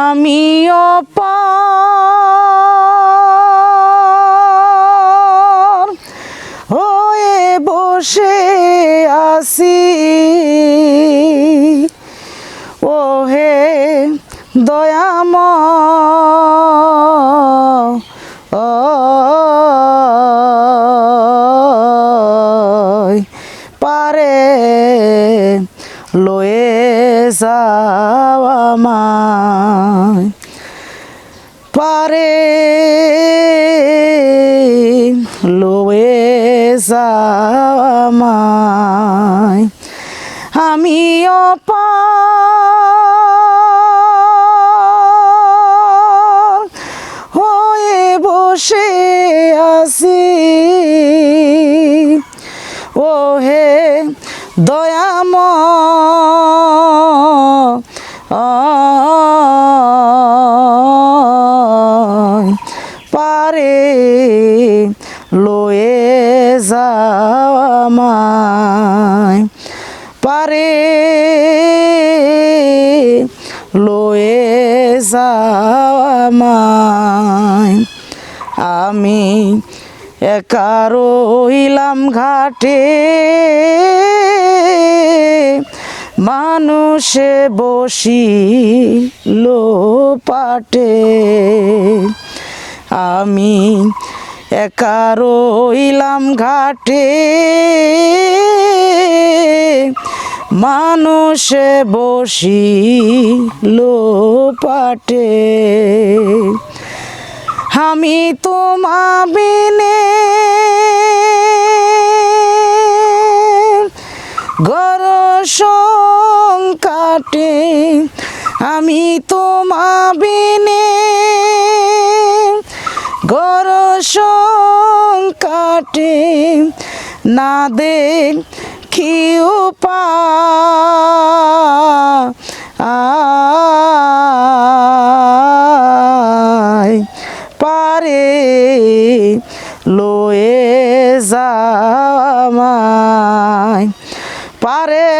আমিও পার বসে আছি। ও হে দয়াম পারে যাওয়ামায় পারে লয়ে যাওয়ামায় আমিও পার হয়ে বসে আছি। ও হে দয়াম লয়ে যাওয়ামায় পারে লয়ে যাওয়ামায় আমি একা রইলাম ঘাটে মানুষে বসি লো পাটে। আমি একা রইলাম ঘাটে। মানুষে বসি লো পাটে। আমি তোমা বিনে গরসং কাটে। আমি তোমা বিনে গরসং কাটে না দে খিউ পা পারে লয়ে যামায় পারে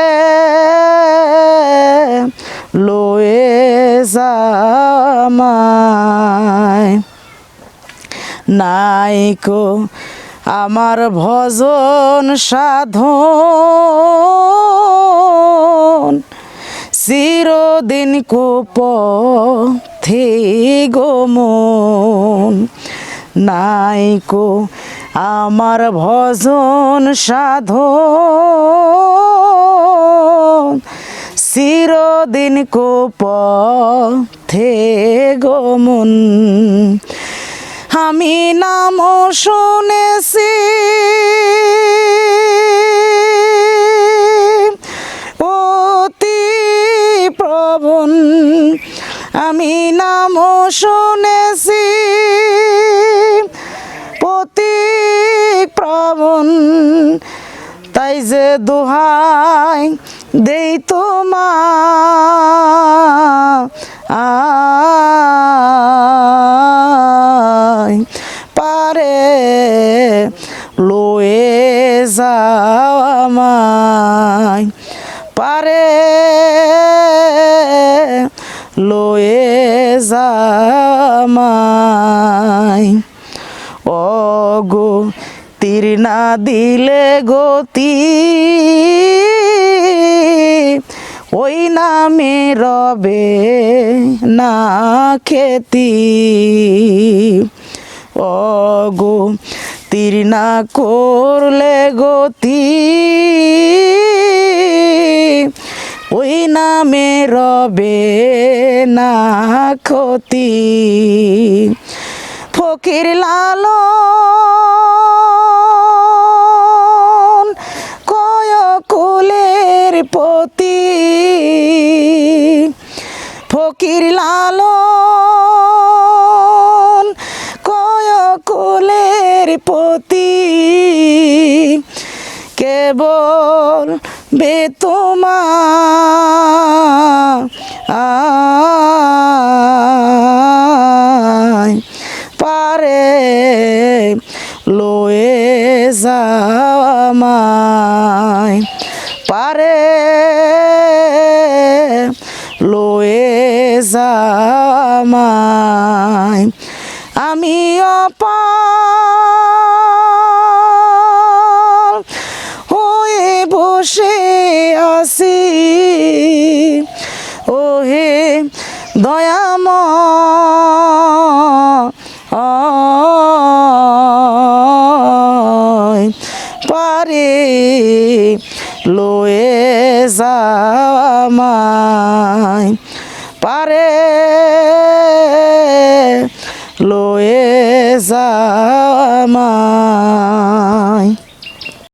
লয়ে যামায় নাইকো আমার ভজন সাধন। চিরদিন কোপ থে গমন নাইকো আমার ভজন সাধন। চিরদিন কোপ থে গমন আমি নাম শুনেছি। অতি প্রবণ আমি নাম শুনেছি। পতি প্রবণ তাই যে দোহাই দেই তোমা। আয় পারে লয়ে ও গো তীর না দিলে গতি, ওই নামে রবে না খেতি। ও গো তীর না করলে গতি ওই নামে রবে না ক্ষতি। ফকির লালন কয় কুলের পতি ফকির লালন কয় কুলের পতি জামাই আমি অপাল হয়ে বসে আছি। ওহে দয়াময় পারে লয়ে জামাই পারে লয়ে জামাই